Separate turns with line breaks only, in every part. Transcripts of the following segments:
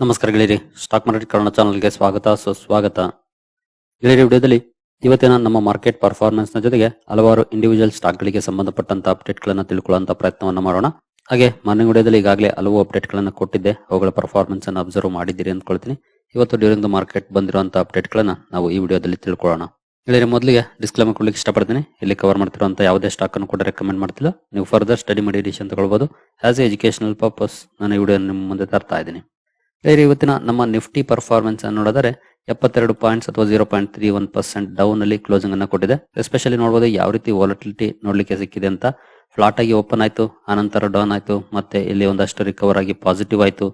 ನಮಸ್ಕಾರ ಗೆಳೆಯರಿ. Stock market Kannada ಚಾನಲ್ಗೆ ಸ್ವಾಗತ, ಸುಸ್ವಾಗತ. ಗೆಳೆಯರಿ, ವಿಡಿಯೋದಲ್ಲಿ ಇವತ್ತಿನ ನಮ್ಮ ಮಾರ್ಕೆಟ್ ಪರ್ಫಾರ್ಮೆನ್ಸ್ನ ಜೊತೆಗೆ ಹಲವಾರು ಇಂಡಿವಿಜುವಲ್ ಸ್ಟಾಕ್ ಗಳಿಗೆ ಸಂಬಂಧಪಟ್ಟಂತ ಅಪ್ಡೇಟ್ ಗಳನ್ನ ತಿಳ್ಕೊಳ್ಳುವಂತ ಪ್ರಯತ್ನವನ್ನ ಮಾಡೋಣ. ಹಾಗೆ ಮಾರ್ನಿಂಗ್ ವಿಡಿಯೋದಲ್ಲಿ ಈಗಾಗಲೇ ಹಲವು ಅಪ್ಡೇಟ್ ಗಳನ್ನ ಕೊಟ್ಟಿದ್ದೆ. ಅವುಗಳ ಪರ್ಫಾರ್ಮೆನ್ಸ್ ಅನ್ನು ಅಬ್ಸರ್ವ್ ಮಾಡಿದ್ದೀರಿ ಅಂದ್ಕೊಳ್ತೀನಿ. ಇವತ್ತು ಡ್ಯೂರಿಂಗ್ ದ ಮಾರ್ಕೆಟ್ ಬಂದಿರುವಂತಹ ಅಪ್ಡೇಟ್ ಗಳನ್ನ ನಾವು ಈ ವಿಡಿಯೋದಲ್ಲಿ ತಿಳ್ಕೊಳ್ಳೋಣ. ಗೆಳೆಯರಿ, ಮೊದಲಿಗೆ ಡಿಸ್ಕ್ಲೇಮರ್ ಕೊಡ್ಲಿಕ್ಕೆ ಇಷ್ಟಪಡ್ತೀನಿ. ಇಲ್ಲಿ ಕವರ್ ಮಾಡ್ತಿರುವಂತ ಯಾವುದೇ ಸ್ಟಾಕ್ ಅನ್ನು ಕೂಡ ರೆಕಮೆಂಡ್ ಮಾಡ್ತಿಲ್ಲ. ನೀವು ಫರ್ದರ್ ಸ್ಟಡಿ ಮಾಡಿ ಡಿಸಿಷನ್ ತಗೊಳ್ಬಹುದು ಆಸ್ ಎ ಎಜುಕೇಶನಲ್ ಪರ್ಪಸ್ ನಾನು ಈ ವಿಡಿಯೋ ನಿಮ್ಮ ಮುಂದೆ ತರ್ತಾ ಇದ್ದೀನಿ. ಬೇರೆ ಇವತ್ತಿನ ನಮ್ಮ ನಿಫ್ಟಿ ಪರ್ಫಾರ್ಮೆನ್ಸ್ ಅನ್ನು ನೋಡಿದರೆ ಎಪ್ಪತ್ತೆರಡು ಪಾಯಿಂಟ್ಸ್ ಅಥವಾ zero point three one percent down ಅಲ್ಲಿ ಕ್ಲೋಸಿಂಗ್ ಅನ್ನು ಕೊಟ್ಟಿದೆ. ಎಸ್ಪೆಷಲಿ ನೋಡಬಹುದು ಯಾವ ರೀತಿ ವಾಲಿಟಿಲಿಟಿ ನೋಡ್ಲಿಕ್ಕೆ ಸಿಕ್ಕಿದೆ ಅಂತ. ಫ್ಲಾಟ್ ಆಗಿ ಓಪನ್ ಆಯ್ತು, ಆನಂತರ ಡೌನ್ ಆಯ್ತು, ಮತ್ತೆ ಇಲ್ಲಿ ಒಂದಷ್ಟು ರಿಕವರ್ ಆಗಿ ಪಾಸಿಟಿವ್ ಆಯ್ತು,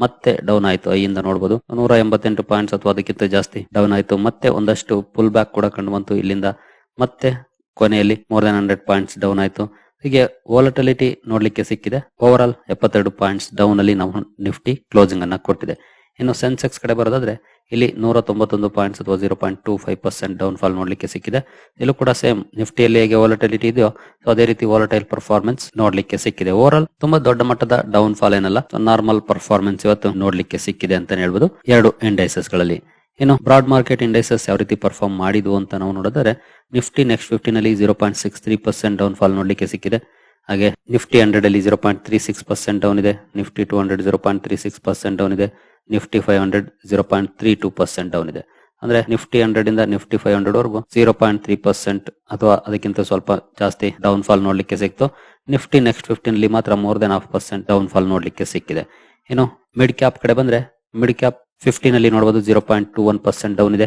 ಮತ್ತೆ ಡೌನ್ ಆಯ್ತು. ಐಯಿಂದ ನೋಡಬಹುದು ನೂರ ಎಂಬತ್ತೆಂಟು ಪಾಯಿಂಟ್ಸ್ ಅಥವಾ ಅದಕ್ಕಿಂತ ಜಾಸ್ತಿ ಡೌನ್ ಆಯ್ತು, ಮತ್ತೆ ಒಂದಷ್ಟು ಪುಲ್ ಬ್ಯಾಕ್ ಕೂಡ ಕಂಡು ಬಂತು ಇಲ್ಲಿಂದ. ಮತ್ತೆ ಕೊನೆಯಲ್ಲಿ more than hundred points down ಆಯ್ತು. ಹೀಗೆ ವಾಲಟಲಿಟಿ ನೋಡ್ಲಿಕ್ಕೆ ಸಿಕ್ಕಿದೆ. ಓವರ್ ಆಲ್ ಎಪ್ಪತ್ತೆರಡು ಪಾಯಿಂಟ್ಸ್ ಡೌನ್ ಅಲ್ಲಿ ನಾವು ನಿಫ್ಟಿ ಕ್ಲೋಸಿಂಗ್ ಅನ್ನ ಕೊಟ್ಟಿದೆ. ಇನ್ನು ಸೆನ್ಸೆಕ್ಸ್ ಕಡೆ ಬರೋದಾದ್ರೆ ಇಲ್ಲಿ ನೂರ ತೊಂಬತ್ತೊಂದು ಪಾಯಿಂಟ್ಸ್ ಅಥವಾ zero point two five percent downfall ನೋಡ್ಲಿಕ್ಕೆ ಸಿಕ್ಕಿದೆ. ಇಲ್ಲೂ ಕೂಡ ಸೇಮ್ ನಿಫ್ಟಿಯಲ್ಲಿ ಹೇಗೆ ವಾಲಟಿಲಿಟಿ ಇದೆಯೋ ಸೊ ಅದೇ ರೀತಿ ವಾಲಟೈಲ್ ಪರ್ಫಾರ್ಮೆನ್ಸ್ ನೋಡ್ಲಿಕ್ಕೆ ಸಿಕ್ಕಿದೆ. ಓವರ್ ಆಲ್ ತುಂಬಾ ದೊಡ್ಡ ಮಟ್ಟದ ಡೌನ್ ಫಾಲ್ ಏನಲ್ಲ ನಾರ್ಮಲ್ ಪರ್ಫಾರ್ಮೆನ್ಸ್ ಇವತ್ತು ನೋಡ್ಲಿಕ್ಕೆ ಸಿಕ್ಕಿದೆ ಅಂತ ಹೇಳ್ಬೋದು. ಎರಡು ಇಂಡೈಸಸ್ಗಳಲ್ಲಿ. ಇನ್ನು ಬ್ರಾಡ್ ಮಾರ್ಕೆಟ್ ಇಂಡೆಕ್ಸಸ್ ಯಾವ ರೀತಿ ಪರ್ಫಾರ್ಮ್ ಮಾಡಿದ್ವು ಅಂತ ನಾವು ನೋಡಿದರೆ, ನಿಫ್ಟಿ ನೆಕ್ಸ್ಟ್ ಫಿಫ್ಟಿ ನಲ್ಲಿ zero point six three percent downfall ನೋಡಲಿಕ್ಕೆ ಸಿಕ್ಕಿದೆ. ಹಾಗೆ ನಿಫ್ಟಿ ಹಂಡ್ರೆಡ್ ಅಲ್ಲಿ zero point three six percent down ಇದೆ, Nifty two hundred zero point three six percent down ಇದೆ, Nifty five hundred zero point three two percent down ಇದೆ. ಅಂದ್ರೆ Nifty hundred ಇಂದ Nifty five hundred ವರೆಗೂ zero point three percent ಅಥವಾ ಅದಕ್ಕಿಂತ ಸ್ವಲ್ಪ ಜಾಸ್ತಿ ಡೌನ್ ಫಾಲ್ ನೋಡ್ಲಿಕ್ಕೆ ಸಿಕ್ತು. ನಿಫ್ಟಿ ನೆಕ್ಸ್ಟ್ ಫಿಫ್ಟಿನಲ್ಲಿ ಮಾತ್ರ more than half percent downfall ನೋಡ್ಲಿಕ್ಕೆ ಸಿಕ್ಕಿದೆ. ಏನು ಮಿಡ್ ಕ್ಯಾಪ್ ಕಡೆ ಬಂದ್ರೆ ಮಿಡ್ ಕ್ಯಾಪ್ ಫಿಫ್ಟೀನ್ ಅಲ್ಲಿ ನೋಡಬಹುದು zero point two one percent down ಇದೆ.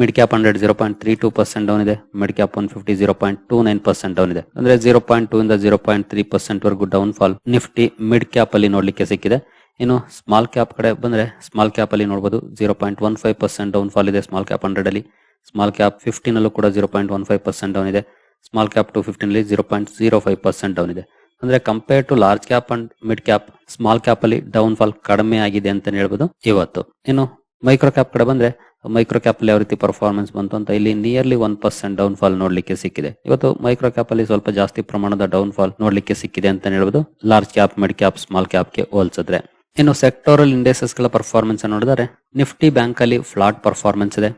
Mid cap hundred zero point three two percent down ಇದೆ. Mid cap one fifty zero point two nine percent down ಇದೆ. ಅಂದ್ರೆ ಜೀರೋ ಪಾಯಿಂಟ್ ಟೂ ಇಂದ zero point three percent ವರೆಗೂ down fall Nifty mid cap ಅಲ್ಲಿ ನೋಡ್ಲಿಕ್ಕೆ ಸಿಕ್ಕಿದೆ. ಇನ್ನು small cap ಕಡೆ ಬಂದ್ರೆ ಸ್ಮಾಲ್ ಕ್ಯಾಪ್ ಅಲ್ಲಿ ನೋಡಬಹುದು zero point one five percent downfall ಇದೆ ಸ್ಮಾಲ್ ಕ್ಯಾಪ್ ಹಂಡ್ರೆಡ್ ಅಲ್ಲಿ. ಸ್ಮಾಲ್ ಕ್ಯಾಪ್ ಫಿಫ್ಟೀನ್ ಅಲ್ಲೂ ಕೂಡ zero point one five percent down ಇದೆ. ಸ್ಮಾಲ್ ಕ್ಯಾಪ್ ಟು ಫಿಫ್ಟೀನ್ ಅಲ್ಲಿ zero point zero five percent down ಇದೆ. ಅಂದ್ರೆ compare to large cap and mid cap small cap ಅಲ್ಲಿ down fall ಕಡಿಮೆ ಆಗಿದೆ ಅಂತ ಹೇಳ್ಬೋದು ಇವತ್ತು. ಇನ್ನು ಮೈಕ್ರೋ ಕ್ಯಾಪ್ ಕಡೆ ಬಂದ್ರೆ ಮೈಕ್ರೋ ಕ್ಯಾಪ್ ಅಲ್ಲಿ ಯಾವ ರೀತಿ ಪರ್ಫಾರ್ಮೆನ್ಸ್ ಬಂತು ಅಂತ ಇಲ್ಲಿ nearly one percent down fall ನೋಡ್ಲಿಕ್ಕೆ ಸಿಕ್ಕಿದೆ. ಇವತ್ತು ಮೈಕ್ರೋ ಕ್ಯಾಪ್ ಅಲ್ಲಿ ಸ್ವಲ್ಪ ಜಾಸ್ತಿ ಪ್ರಮಾಣದ ಡೌನ್ ಫಾಲ್ ನೋಡ್ಲಿಕ್ಕೆ ಸಿಕ್ಕಿದೆ ಅಂತ ಹೇಳ್ಬೋದು. Large cap mid cap small ಕ್ಯಾಪ್ಗೆ ಹೋಲ್ಸಿದ್ರೆ. ಇನ್ನು ಸೆಕ್ಟೋರಲ್ ಇಂಡೆಸಸ್ಗಳ ಪರ್ಫಾರ್ಮೆನ್ಸ್ ನೋಡಿದರೆ ನಿಫ್ಟಿ ಬ್ಯಾಂಕ್ ಅಲ್ಲಿ ಫ್ಲಾಟ್ ಪರ್ಫಾರ್ಮೆನ್ಸ್ ಇದೆ.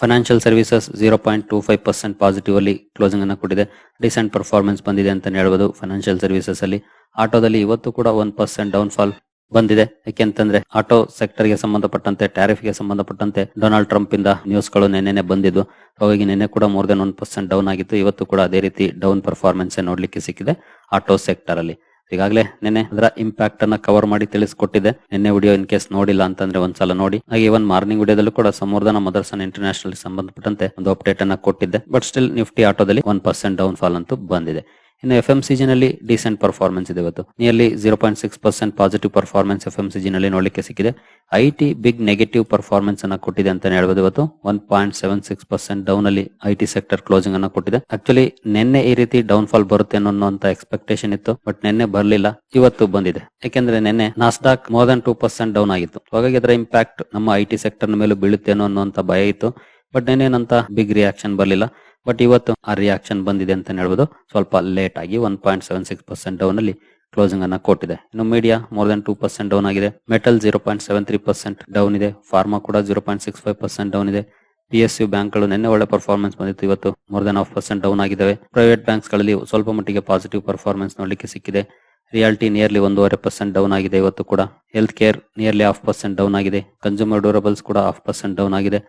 Financial services zero point two five percent positive ಅಲ್ಲಿ ಕ್ಲೋಸಿಂಗ್ ಅನ್ನು ಕೊಟ್ಟಿದೆ. ರೀಸೆಂಟ್ ಪರ್ಫಾರ್ಮೆನ್ಸ್ ಬಂದಿದೆ ಅಂತ ಹೇಳ್ಬೋದು. ಫೈನಾನ್ಷಿಯಲ್ ಸರ್ವಿಸಸ್ ಅಲ್ಲಿ ಆಟೋದಲ್ಲಿ ಇವತ್ತು ಕೂಡ ಒನ್ ಪರ್ಸೆಂಟ್ ಡೌನ್ ಫಾಲ್ ಬಂದಿದೆ. ಯಾಕೆಂತಂದ್ರೆ ಆಟೋ ಸೆಕ್ಟರ್ಗೆ ಸಂಬಂಧಪಟ್ಟಂತೆ ಟ್ಯಾರಿಫ್ಗೆ ಸಂಬಂಧಪಟ್ಟಂತೆ ಡೊನಾಲ್ಡ್ ಟ್ರಂಪ್ ಇಂದ ನ್ಯೂಸ್ಗಳು ನೆನ್ನೆ ಬಂದಿದ್ದು. ಹಾಗಾಗಿ ನಿನ್ನೆ ಕೂಡ more than one percent down ಆಗಿತ್ತು. ಇವತ್ತು ಕೂಡ ಅದೇ ರೀತಿ ಡೌನ್ ಪರ್ಫಾರ್ಮೆನ್ಸ್ ನೋಡ್ಲಿಕ್ಕೆ ಸಿಕ್ಕಿದೆ ಆಟೋ ಸೆಕ್ಟರ್ ಅಲ್ಲಿ. ಈಗಾಗಲೇ ನಿನ್ನೆ ಅದರ ಇಂಪ್ಯಾಕ್ಟ್ ಅನ್ನ ಕವರ್ ಮಾಡಿ ತಿಳಿಸ್ಕೊಟ್ಟಿದೆ. ನಿನ್ನೆ ವಿಡಿಯೋ ಇನ್ ಕೇಸ್ ನೋಡಿಲ್ಲ ಅಂತಂದ್ರೆ ಒಂದ್ಸಲ ನೋಡಿ. ಹಾಗೆ ಇವನ್ ಮಾರ್ನಿಂಗ್ ವಿಡಿಯೋದಲ್ಲೂ ಕೂಡ ಸಮೂರ್ಧನ ಮದರ್ಸನ್ ಇಂಟರ್ನ್ಯಾಷನಲ್ ಸಂಬಂಧಪಟ್ಟಂತೆ ಒಂದು ಅಪ್ಡೇಟ್ ಅನ್ನ ಕೊಟ್ಟಿದ್ದೆ. ಬಟ್ ಸ್ಟಿಲ್ ನಿಫ್ಟಿ ಆಟೋದಲ್ಲಿ ಒನ್ ಪರ್ಸೆಂಟ್ ಡೌನ್ ಫಾಲ್ ಅಂತೂ ಬಂದಿದೆ. ಇನ್ನು ಎಫ್ ಎಂ ಸಿಜಿನಲ್ಲಿ ಡಿಸೆಂಟ್ ಪರ್ಫಾರ್ಮೆನ್ಸ್ ಇದೆ ಇವತ್ತು. Nearly zero point six percent positive performance F M ಸಿಜಿನಲ್ಲಿ ನೋಡಲಿಕ್ಕೆ ಸಿಕ್ಕಿದೆ. I T big negative performance ಅನ್ನ ಕೊಟ್ಟಿದೆ ಅಂತ ಹೇಳ್ಬೋದು ಇವತ್ತು. One point seven six percent down ಅಲ್ಲಿ ಐ ಟಿ ಸೆಕ್ಟರ್ ಕ್ಲೋಸಿಂಗ್ ಅನ್ನ ಕೊಟ್ಟಿದೆ. ಆಕ್ಚುಲಿ ನಿನ್ನೆ ಈ ರೀತಿ ಡೌನ್ ಫಾಲ್ ಬರುತ್ತೆ ಅನ್ನೋಂತ ಎಕ್ಸ್ಪೆಕ್ಟೇಷನ್ ಇತ್ತು ಬಟ್ ನಿನ್ನೆ ಬರಲಿಲ್ಲ, ಇವತ್ತು ಬಂದಿದೆ. ಯಾಕೆಂದ್ರೆ ನಿನ್ನೆ Nasdaq more than two percent down ಆಗಿತ್ತು. ಹಾಗಾಗಿ ಅದರ ಇಂಪ್ಯಾಕ್ಟ್ ನಮ್ಮ ಐ ಟಿ ಸೆಕ್ಟರ್ ಮೇಲೂ ಬೀಳುತ್ತೇನೋ ಅನ್ನುವಂತ ಭಯ ಇತ್ತು ಬಟ್ ನಿನ್ನೇನಂತ ಬಿಗ್ ರಿಯಾಕ್ಷನ್ ಬರಲಿಲ್ಲ. ಬಟ್ ಇವತ್ತು ಆ ರಿಯಾಕ್ಷನ್ ಬಂದಿದೆ ಅಂತ ಹೇಳ್ಬೋದು. ಸ್ವಲ್ಪ ಲೇಟ್ ಆಗಿ one point seven six percent down ಅಲ್ಲಿ ಕ್ಲೋಸಿಂಗ್ ಅನ್ನ ಕೊಟ್ಟಿದೆ. ಇನ್ನು media more than two percent down ಆಗಿದೆ. Metal zero point seven three percent down ಇದೆ. ಫಾರ್ಮಾ ಕೂಡ zero point six five percent down ಇದೆ. ಪಿ ಎಸ್ ಯು ಬ್ಯಾಂಕ್ಗಳು ನಿನ್ನೆ ಒಳ್ಳೆ ಪರ್ಫಾರ್ಮೆನ್ಸ್ ಬಂದಿತ್ತು. ಇವತ್ತು more than half percent down ಆಗಿದ್ದಾವೆ. ಪ್ರೈವೇಟ್ ಬ್ಯಾಂಕ್ಸ್ಗಳಲ್ಲಿ ಸ್ವಲ್ಪ ಮಟ್ಟಿಗೆ ಪಾಸಿಟಿವ್ ಪರ್ಫಾರ್ಮೆನ್ಸ್ ನೋಡ್ಲಿಕ್ಕೆ ಸಿಕ್ಕಿದೆ. ರಿಯಾಲಿಟಿ ನಿಯರ್ಲಿ ಒಂದೂವರೆ ಪರ್ಸೆಂಟ್ ಡೌನ್ ಆಗಿದೆ ಇವತ್ತು ಕೂಡ. Health care nearly half percent down ಆಗಿದೆ. ಕನ್ಸ್ಯೂಮರ್ ಡ್ಯೂರಬಲ್ಸ್ ಕೂಡ ಹಾಫ್ ಪರ್ಸೆಂಟ್ ಡೌನ್ ಆಗಿದೆ.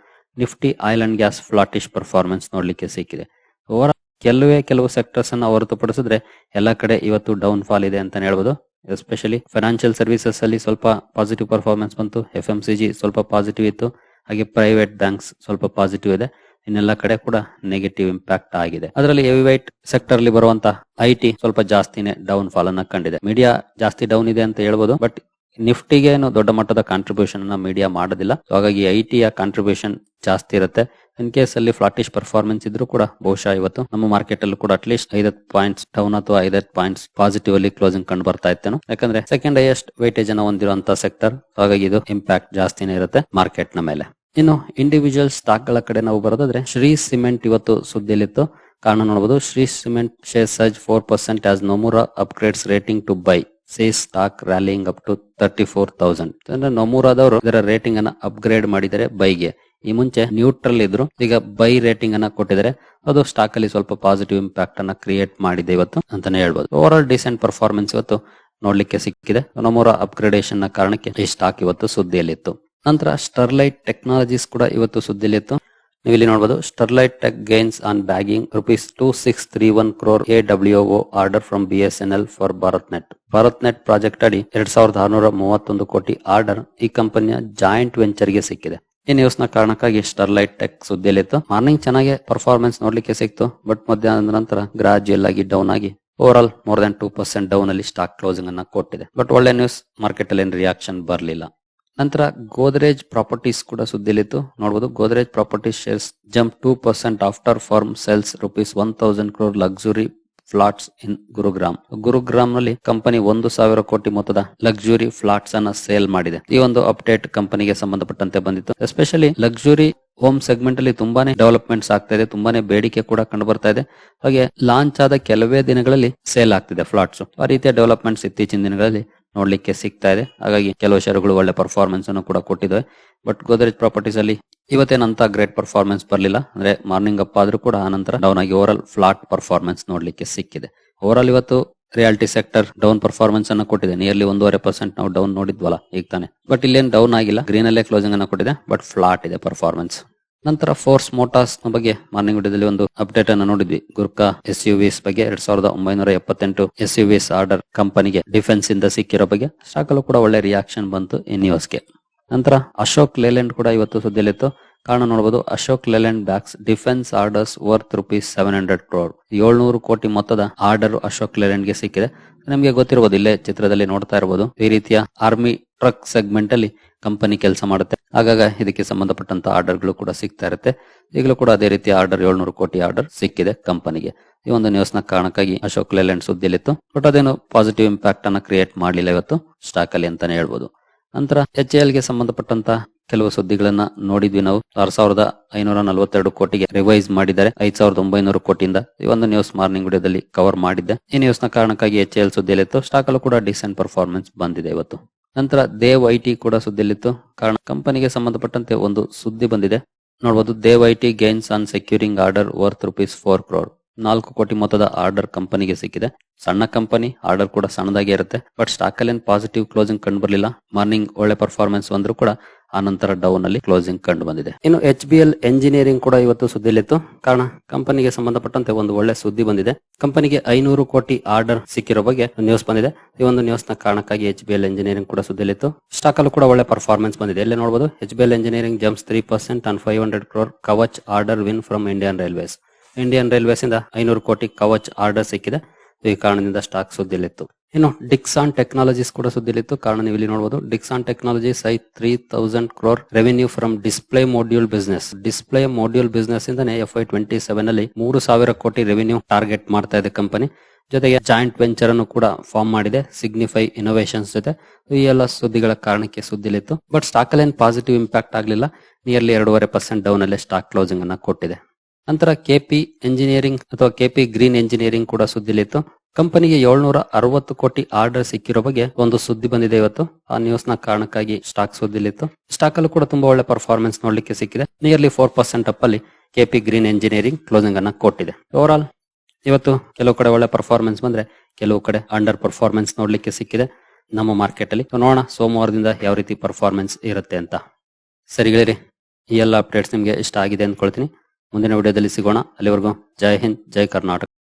Nifty oil and gas flattish performance ನೋಡ್ಲಿಕ್ಕೆ ಸಿಕ್ಕಿದೆ. ಓವರ್ ಕೆಲವೇ ಕೆಲವು ಸೆಕ್ಟರ್ಸ್ ಅನ್ನ ಹೊರತುಪಡಿಸಿದ್ರೆ ಎಲ್ಲ ಕಡೆ ಇವತ್ತು ಡೌನ್ ಫಾಲ್ ಇದೆ ಅಂತ ಹೇಳ್ಬೋದು. ಎಸ್ಪೆಷಲಿ ಫೈನಾನ್ಷಿಯಲ್ ಸರ್ವಿಸಸ್ ಅಲ್ಲಿ ಸ್ವಲ್ಪ ಪಾಸಿಟಿವ್ ಪರ್ಫಾರ್ಮೆನ್ಸ್ ಬಂತು. ಎಫ್ ಎಂ ಸಿ ಜಿ ಸ್ವಲ್ಪ ಪಾಸಿಟಿವ್ ಇತ್ತು. ಹಾಗೆ ಪ್ರೈವೇಟ್ ಬ್ಯಾಂಕ್ಸ್ ಸ್ವಲ್ಪ ಪಾಸಿಟಿವ್ ಇದೆ. ಇನ್ನೆಲ್ಲ ಕಡೆ ಕೂಡ ನೆಗೆಟಿವ್ ಇಂಪ್ಯಾಕ್ಟ್ ಆಗಿದೆ. ಅದರಲ್ಲಿ ಹೆವಿ ವೈಟ್ ಸೆಕ್ಟರ್ ಅಲ್ಲಿ ಬರುವಂತಹ ಐ ಟಿ ಸ್ವಲ್ಪ ಜಾಸ್ತಿನೇ ಡೌನ್ ಫಾಲ್ ಅನ್ನ ಕಂಡಿದೆ. ಮೀಡಿಯಾ ಜಾಸ್ತಿ ಡೌನ್ ಇದೆ ಅಂತ ಹೇಳ್ಬೋದು. ಬಟ್ ನಿಫ್ಟಿಗೆ ಏನು ದೊಡ್ಡ ಮಟ್ಟದ ಕಾಂಟ್ರಿಬ್ಯೂಷನ್ ಅನ್ನ ಮೀಡಿಯಾ ಮಾಡೋದಿಲ್ಲ. ಹಾಗಾಗಿ ಐ ಯ ಕಾಂಟ್ರಿಬ್ಯೂಷನ್ ಜಾಸ್ತಿ ಇರುತ್ತೆ. ಇನ್ ಕೇಸ್ ಅಲ್ಲಿ ಫ್ಲಾಟಿಶ್ ಪರ್ಫಾರ್ಮೆನ್ಸ್ ಇದ್ರೂ ಕೂಡ ಬಹುಶಃ ಇವತ್ತು ನಮ್ಮ ಮಾರ್ಕೆಟ್ ಅಲ್ಲಿ ಕೂಡ ಅಟ್ಲೀಸ್ಟ್ ಐದತ್ ಪಾಯಿಂಟ್ಸ್ ಡೌನ್ ಅಥವಾ ಐದತ್ ಪಾಯಿಂಟ್ಸ್ ಪಾಸಿಟಿವ್ ಅಲ್ಲಿ ಕ್ಲೋಸಿಂಗ್ ಕಂಡು ಬರ್ತಾ ಇತ್ತೇನೋ ಯಾಕಂದ್ರೆ ಸೆಕೆಂಡ್ ಹೈಯೆಸ್ಟ್ ವೈಟೇಜ್ ಅನ್ನ ಹೊಂದಿರುವಂತಹ ಸೆಕ್ಟರ್ ಹಾಗಾಗಿ ಇದು ಇಂಪ್ಯಾಕ್ಟ್ ಜಾಸ್ತಿನೇ ಇರುತ್ತೆ ಮಾರ್ಕೆಟ್ನ ಮೇಲೆ. ಇನ್ನು ಇಂಡಿವಿಜುವಲ್ ಸ್ಟಾಕ್ಗಳ ಕಡೆ ನಾವು ಬರೋದಾದ್ರೆ ಶ್ರೀ ಸಿಮೆಂಟ್ ಇವತ್ತು ಸುದ್ದಿಯಲ್ಲಿತ್ತು. ಕಾರಣ ನೋಡಬಹುದು Shree cement share such four percent as Nomura upgrades rating to buy sees stock rallying up to thirty four thousand ಅಂದ್ರೆ ನಮೂರಾದವರು ಇದರ ರೇಟಿಂಗ್ ಅನ್ನ ಅಪ್ಗ್ರೇಡ್ ಮಾಡಿದರೆ ಬೈಗೆ. ಈ ಮುಂಚೆ ನ್ಯೂಟ್ರಲ್ ಇದ್ರು, ಈಗ ಬೈ ರೇಟಿಂಗ್ ಅನ್ನ ಕೊಟ್ಟಿದ್ದಾರೆ ಅದು ಸ್ಟಾಕ್ ಅಲ್ಲಿ ಸ್ವಲ್ಪ ಪಾಸಿಟಿವ್ ಇಂಪ್ಯಾಕ್ಟ್ ಅನ್ನ ಕ್ರಿಯೇಟ್ ಮಾಡಿದೆ ಇವತ್ತು ಅಂತಾನೆ ಹೇಳ್ಬೋದು. ಓವರ್ ಆಲ್ ಡಿಸೆಂಟ್ ಪರ್ಫಾರ್ಮೆನ್ಸ್ ಇವತ್ತು ನೋಡ್ಲಿಕ್ಕೆ ಸಿಕ್ಕಿದೆ. ನಮೂರ ಅಪ್ಗ್ರೇಡೇಷನ್ನ ಕಾರಣಕ್ಕೆ ಈ ಸ್ಟಾಕ್ ಇವತ್ತು ಸುದ್ದಿಯಲ್ಲಿತ್ತು. ನಂತರ ಸ್ಟರ್ಲೈಟ್ ಟೆಕ್ನಾಲಜೀಸ್ ಕೂಡ ಇವತ್ತು ಸುದ್ದಿಯಲ್ಲಿತ್ತು. ನೀವು ಇಲ್ಲಿ ನೋಡಬಹುದು Sterlite tech gains on bagging rupees two six three one crore A W order from B S N L for Bharat net Bharat net project ಅಡಿ ಎರಡ್ ಸಾವಿರದ ಆರ್ನೂರ ಮೂವತ್ತೊಂದು ಕೋಟಿ ಆರ್ಡರ್ ಈ ಕಂಪನಿಯ ಜಾಯಿಂಟ್ ವೆಂಚರ್ಗೆ ಸಿಕ್ಕಿದೆ. ಈ ನ್ಯೂಸ್ನ ಕಾರಣಕ್ಕಾಗಿ ಸ್ಟರ್ಲೈಟ್ ಟೆಕ್ ಸುದ್ದಿಯಲ್ಲಿತ್ತು. ಮಾರ್ನಿಂಗ್ ಚೆನ್ನಾಗಿ ಪರ್ಫಾರ್ಮೆನ್ಸ್ ನೋಡ್ಲಿಕ್ಕೆ ಸಿಕ್ತು ಬಟ್ ಮಧ್ಯಾಹ್ನದ ನಂತರ ಗ್ರಾಜುಯಲ್ ಆಗಿ ಡೌನ್ ಆಗಿ overall more than two percent down ಅಲ್ಲಿ ಸ್ಟಾಕ್ ಕ್ಲೋಸಿಂಗ್ ಅನ್ನ ಕೊಟ್ಟಿದೆ. ಬಟ್ ಒಳ್ಳೆ ನ್ಯೂಸ್ ಮಾರ್ಕೆಟ್ ಅಲ್ಲಿ ರಿಯಾಕ್ಷನ್ ಬರಲಿಲ್ಲ. ನಂತರ ಗೋದ್ರೇಜ್ ಪ್ರಾಪರ್ಟೀಸ್ ಕೂಡ ಸುದ್ದಿಲಿತ್ತು. ನೋಡಬಹುದು Godrej properties shares jump two percent after firm sells rupees one thousand crore luxury flats in Gurugram ಗುರುಗ್ರಾಮ್ನಲ್ಲಿ company ಒಂದು ಸಾವಿರ ಕೋಟಿ ಮೊತ್ತದ ಲಕ್ಸುರಿ ಫ್ಲಾಟ್ಸ್ ಅನ್ನ ಸೇಲ್ ಮಾಡಿದೆ. ಈ ಒಂದು ಅಪ್ಡೇಟ್ ಕಂಪನಿಗೆ ಸಂಬಂಧಪಟ್ಟಂತೆ ಬಂದಿತ್ತು. ಎಸ್ಪೆಷಲಿ ಲಕ್ಸುರಿ ಹೋಮ್ ಸೆಗ್ಮೆಂಟ್ ಅಲ್ಲಿ ತುಂಬಾನೇ ಡೆವಲಪ್ಮೆಂಟ್ಸ್ ಆಗ್ತಾ ಇದೆ. ತುಂಬಾನೇ ಬೇಡಿಕೆ ಕೂಡ ಕಂಡು ಬರ್ತಾ ಇದೆ. ಹಾಗೆ ಲಾಂಚ್ ಆದ ಕೆಲವೇ ದಿನಗಳಲ್ಲಿ ಸೇಲ್ ಆಗ್ತಿದೆ ಫ್ಲಾಟ್ಸ್ ಆ ರೀತಿಯ ಡೆವಲಪ್ಮೆಂಟ್ಸ್ ಇತ್ತೀಚಿನ ದಿನಗಳಲ್ಲಿ ನೋಡ್ಲಿಕ್ಕೆ ಸಿಗ್ತಾ ಇದೆ. ಹಾಗಾಗಿ ಕೆಲವು ಶೇರುಗಳು ಒಳ್ಳೆ ಪರ್ಫಾರ್ಮೆನ್ಸ್ ಅನ್ನು ಕೂಡ ಕೊಟ್ಟಿದ್ದಾವೆ. ಬಟ್ ಗೋದರೇಜ್ ಪ್ರಾಪರ್ಟೀಸ್ ಅಲ್ಲಿ ಇವತ್ತೇನಂತ ಗ್ರೇಟ್ ಪರ್ಫಾರ್ಮೆನ್ಸ್ ಬರಲಿಲ್ಲ. ಅಂದ್ರೆ ಮಾರ್ನಿಂಗ್ ಅಪ್ ಆದ್ರೂ ಕೂಡ ಆನಂತರ ಡೌನ್ ಆಗಿ ಓವರ್ ಆಲ್ ಫ್ಲಾಟ್ ಪರ್ಫಾರ್ಮೆನ್ಸ್ ನೋಡ್ಲಿಕ್ಕೆ ಸಿಕ್ಕಿದೆ. ಓವರ್ ಆಲ್ ಇವತ್ತು ರಿಯಾಲಿಟಿ ಸೆಕ್ಟರ್ ಡೌನ್ ಪರ್ಫಾರ್ಮೆನ್ಸ್ ಅನ್ನು ಕೊಟ್ಟಿದೆ. ನಿಯರ್ಲಿ ಒಂದೂವರೆ ಪರ್ಸೆಂಟ್ ನಾವು ಡೌನ್ ನೋಡಿದ್ವಲ್ಲ, ಈಗ ತಾನೆ. ಬಟ್ ಇಲ್ಲೇನು ಡೌನ್ ಆಗಿಲ್ಲ. ಗ್ರೀನ್ ಅಲ್ಲೇ ಕ್ಲೋಸಿಂಗ್ ಅನ್ನು ಕೊಟ್ಟಿದೆ. ಬಟ್ ಫ್ಲಾಟ್ ಇದೆ ಪರ್ಫಾರ್ಮೆನ್ಸ್ ನಂತರ ಫೋರ್ಸ್ ಮೋಟಾರ್ಸ್ನ ಬಗ್ಗೆ ಮಾರ್ನಿಂಗ್ ವಿಡಿಯೋದಲ್ಲಿ ಒಂದು ಅಪ್ಡೇಟ್ ಅನ್ನು ನೋಡಿದ್ವಿ. ಗುರ್ಕಾ ಎಸ್ ಯು ವಿಸ್ ಬಗ್ಗೆ ಎರಡ್ ಸಾವಿರದ ಒಂಬೈನೂರ ಎಪ್ಪತ್ತೆಂಟು ಎಸ್ ಯು ವಿಸ್ ಆರ್ಡರ್ ಕಂಪನಿಗೆ ಡಿಫೆನ್ಸ್ ಇಂದ ಸಿಕ್ಕಿರೋ ಬಗ್ಗೆ ಸ್ಟಾಕ್ ಅಲ್ಲೂ ಕೂಡ ಒಳ್ಳೆ ರಿಯಾಕ್ಷನ್ ಬಂತು ಈ ನ್ಯೂಸ್ಗೆ ನಂತರ ಅಶೋಕ್ ಲೇಲೆಂಡ್ ಕೂಡ ಇವತ್ತು ಸುದ್ದಿಯಲ್ಲಿತ್ತು. ಕಾರಣ ನೋಡಬಹುದು Ashok Leyland bags defence orders worth rupees seven hundred crore. ಏಳ್ನೂರು ಕೋಟಿ ಮೊತ್ತದ ಆರ್ಡರ್ ಅಶೋಕ್ ಲೇಲೆಂಡ್ಗೆ ಸಿಕ್ಕಿದೆ. ನಿಮಗೆ ಗೊತ್ತಿರಬಹುದು ಇಲ್ಲೇ ಚಿತ್ರದಲ್ಲಿ ನೋಡ್ತಾ ಇರಬಹುದು ಈ ರೀತಿಯ ಆರ್ಮಿ ಟ್ರಕ್ ಸೆಗ್ಮೆಂಟ್ ಅಲ್ಲಿ ಕಂಪನಿ ಕೆಲಸ ಮಾಡುತ್ತೆ. ಆಗಾಗ ಇದಕ್ಕೆ ಸಂಬಂಧಪಟ್ಟಂತ ಆರ್ಡರ್ಗಳು ಕೂಡ ಸಿಗ್ತಾ ಇರುತ್ತೆ. ಈಗಲೂ ಕೂಡ ಅದೇ ರೀತಿ ಆರ್ಡರ್ ಏಳ್ನೂರು ಕೋಟಿ ಆರ್ಡರ್ ಸಿಕ್ಕಿದೆ ಕಂಪನಿಗೆ. ಈ ಒಂದು ನ್ಯೂಸ್ನ ಕಾರಣಕ್ಕಾಗಿ ಅಶೋಕ್ ಲೇಲ್ಯಾಂಡ್ ಸುದ್ದಿಲಿತ್ತು ಬಟ್ ಅದೇನು ಪಾಸಿಟಿವ್ ಇಂಪ್ಯಾಕ್ಟ್ ಅನ್ನ ಕ್ರಿಯೇಟ್ ಮಾಡಲಿಲ್ಲ ಇವತ್ತು ಸ್ಟಾಕ್ ಅಲ್ಲಿ ಅಂತಾನೆ ಹೇಳ್ಬೋದು. ನಂತರ ಎಚ್ ಎಲ್ಗೆ ಸಂಬಂಧಪಟ್ಟಂತ ಕೆಲವು ಸುದ್ದಿಗಳನ್ನ ನೋಡಿದ್ವಿ ನಾವು. ಆರ್ ಸಾವಿರದ ಐನೂರ ನಲವತ್ತೆರಡು ಕೋಟಿಗೆ ರಿವೈಸ್ ಮಾಡಿದ್ದಾರೆ. ಐದ್ ಸಾವಿರದ ಒಂಬೈನೂರು ಕೋಟಿಯಿಂದ ಈ ಒಂದು ನ್ಯೂಸ್ ಮಾರ್ನಿಂಗ್ ವಿಡಿಯೋದಲ್ಲಿ ಕವರ್ ಮಾಡಿದ್ದೆ. ಈ ನ್ಯೂಸ್ನ ಕಾರಣಕ್ಕಾಗಿ ಎಚ್ ಎಲ್ ಸುದ್ದಿಯಲ್ಲಿತ್ತು. ಸ್ಟಾಕ್ ಅಲ್ಲೂ ಕೂಡ ಡಿಸೆಂಟ್ ಪರ್ಫಾರ್ಮೆನ್ಸ್ ಬಂದಿದೆ ಇವತ್ತು. ನಂತರ ದೇವ್ ಐ ಟಿ ಕೂಡ ಸುದ್ದಿಯಲ್ಲಿತ್ತು. ಕಾರಣ ಕಂಪನಿಗೆ ಸಂಬಂಧಪಟ್ಟಂತೆ ಒಂದು ಸುದ್ದಿ ಬಂದಿದೆ. ನೋಡಬಹುದು Dev I T gains on securing order worth rupees four crore ನಾಲ್ಕು ಕೋಟಿ ಮೊತ್ತದ ಆರ್ಡರ್ ಕಂಪನಿಗೆ ಸಿಕ್ಕಿದೆ. ಸಣ್ಣ ಕಂಪನಿ ಆರ್ಡರ್ ಕೂಡ ಸಣ್ಣದಾಗಿ ಇರುತ್ತೆ. ಬಟ್ ಸ್ಟಾಕ್ ಅಲ್ಲಿ ಪಾಸಿಟಿವ್ ಕ್ಲೋಸಿಂಗ್ ಕಂಡು ಬರಲಿಲ್ಲ. ಮಾರ್ನಿಂಗ್ ಒಳ್ಳೆ ಪರ್ಫಾರ್ಮೆನ್ಸ್ ಬಂದ್ರು ಕೂಡ ಆ ನಂತರ ಡೌನ್ ಅಲ್ಲಿ ಕ್ಲೋಸಿಂಗ್ ಕಂಡು ಬಂದಿದೆ. ಇನ್ನು ಎಚ್ ಬಿ ಎಲ್ ಎಂಜಿನಿಯರಿಂಗ್ ಕೂಡ ಇವತ್ತು ಸುದ್ದಿಲಿತ್ತು ಕಾರಣ, ಕಂಪನಿಗೆ ಸಂಬಂಧಪಟ್ಟಂತೆ ಒಂದು ಒಳ್ಳೆ ಸುದ್ದಿ ಬಂದಿದೆ. ಕಂಪನಿಗೆ ಐನೂರು ಕೋಟಿ ಆರ್ಡರ್ ಸಿಕ್ಕಿರೋ ಬಗ್ಗೆ ನ್ಯೂಸ್ ಬಂದಿದೆ. ಈ ಒಂದು ನ್ಯೂಸ್ನ ಕಾರಣಕ್ಕಾಗಿ ಎಚ್ ಬಿ ಎಲ್ ಎಂಜಿನಿಯರಿಂಗ್ ಕೂಡ ಸುದ್ದಿಲಿತ್ತು ಸ್ಟಾಕ್ ಅಲ್ಲೂ ಕೂಡ ಒಳ್ಳೆ ಪರ್ಫಾರ್ಮೆನ್ಸ್ ಬಂದಿದೆ. ಇಲ್ಲಿ ನೋಡಬಹುದು H B L engineering jumps three percent on five hundred crore Kavach order win from Indian railways Indian railways ಇಂದ ಐನೂರು ಕೋಟಿ ಕವಚ್ ಆರ್ಡರ್ ಸಿಕ್ಕಿದೆ. ಈ ಕಾರಣದಿಂದ ಸ್ಟಾಕ್ ಸುದ್ದಿಲಿತ್ತು ಇನ್ನು ಡಿಕ್ಸಾನ್ ಟೆಕ್ನಾಲಜೀಸ್ ಕೂಡ ಸುದ್ದಿಲಿತ್ತು. ಕಾರಣ ನೀವು ಇಲ್ಲಿ ನೋಡಬಹುದು Dixon technologies eyes three thousand crore revenue from display module business display module business ಇಂದಾನೆ ಎಫ್ ಐ ಟ್ವೆಂಟಿ ಸೆವೆನ್ ಅಲ್ಲಿ ಮೂರು ಸಾವಿರ ಕೋಟಿ ರೆವೆನ್ಯೂ ಟಾರ್ಗೆಟ್ ಮಾಡ್ತಾ ಇದೆ ಕಂಪನಿ ಜೊತೆಗೆ ಜಾಯಿಂಟ್ ವೆಂಚರ್ ಅನ್ನು ಕೂಡ ಫಾರ್ಮ್ ಮಾಡಿದೆ. ಸಿಗ್ನಿಫೈ ಇನೋವೇಷನ್ಸ್ ಜೊತೆ. ಈ ಎಲ್ಲ ಸುದ್ದಿಗಳ ಕಾರಣಕ್ಕೆ ಸುದ್ದಿಲಿತ್ತು. ಬಟ್ ಸ್ಟಾಕ್ ಅಲ್ಲಿ ಪಾಸಿಟಿವ್ ಇಂಪ್ಯಾಕ್ಟ್ ಆಗಲಿಲ್ಲ. ನಿಯರ್ಲಿ ಎರಡೂವರೆ ಪರ್ಸೆಂಟ್ ಡೌನ್ ಅಲ್ಲಿ ಸ್ಟಾಕ್ ಕ್ಲೋಸಿಂಗ್ ಅನ್ನ ಕೊಟ್ಟಿದೆ. ನಂತರ ಕೆಪಿ ಎಂಜಿನಿಯರಿಂಗ್ ಅಥವಾ ಕೆಪಿ ಗ್ರೀನ್ ಎಂಜಿನಿಯರಿಂಗ್ ಕೂಡ ಸುದ್ದಿಲಿತ್ತು. ಕಂಪನಿಗೆ ಏಳ್ನೂರ ಅರವತ್ತು ಕೋಟಿ ಆರ್ಡರ್ ಸಿಕ್ಕಿರೋ ಬಗ್ಗೆ ಒಂದು ಸುದ್ದಿ ಬಂದಿದೆ ಇವತ್ತು. ಆ ನ್ಯೂಸ್ನ ಕಾರಣಕ್ಕಾಗಿ ಸ್ಟಾಕ್ ಸುದ್ದಿಲಿತ್ತು. ಸ್ಟಾಕ್ ಅಲ್ಲೂ ಕೂಡ ತುಂಬಾ ಒಳ್ಳೆ ಪರ್ಫಾರ್ಮೆನ್ಸ್ ನೋಡ್ಲಿಕ್ಕೆ ಸಿಕ್ಕಿದೆ. ನಿಯರ್ಲಿ ಫೋರ್ ಪರ್ಸೆಂಟ್ ಅಪ್ ಅಲ್ಲಿ ಕೆಪಿ ಗ್ರೀನ್ ಎಂಜಿನಿಯರಿಂಗ್ ಕ್ಲೋಸಿಂಗ್ ಅನ್ನ ಕೊಟ್ಟಿದೆ. ಓವರ್ ಆಲ್ ಇವತ್ತು ಕೆಲವು ಕಡೆ ಒಳ್ಳೆ ಪರ್ಫಾರ್ಮೆನ್ಸ್ ಬಂದ್ರೆ ಕೆಲವು ಕಡೆ ಅಂಡರ್ ಪರ್ಫಾರ್ಮೆನ್ಸ್ ನೋಡ್ಲಿಕ್ಕೆ ಸಿಕ್ಕಿದೆ. ನಮ್ಮ ಮಾರ್ಕೆಟ್ ಅಲ್ಲಿ. ನೋಡೋಣ ಸೋಮವಾರದಿಂದ ಯಾವ ರೀತಿ ಪರ್ಫಾರ್ಮೆನ್ಸ್ ಇರುತ್ತೆ ಅಂತ. ಸರಿಗಳಿರಿ ಈ ಎಲ್ಲ ಅಪ್ಡೇಟ್ಸ್ ನಿಮ್ಗೆ ಇಷ್ಟ ಆಗಿದೆ ಅಂದ್ಕೊಳ್ತೀನಿ. ಮುಂದಿನ ವಿಡಿಯೋದಲ್ಲಿ ಸಿಗೋಣ. ಅಲ್ಲಿವರೆಗೂ ಜೈ ಹಿಂದ್, ಜೈ ಕರ್ನಾಟಕ.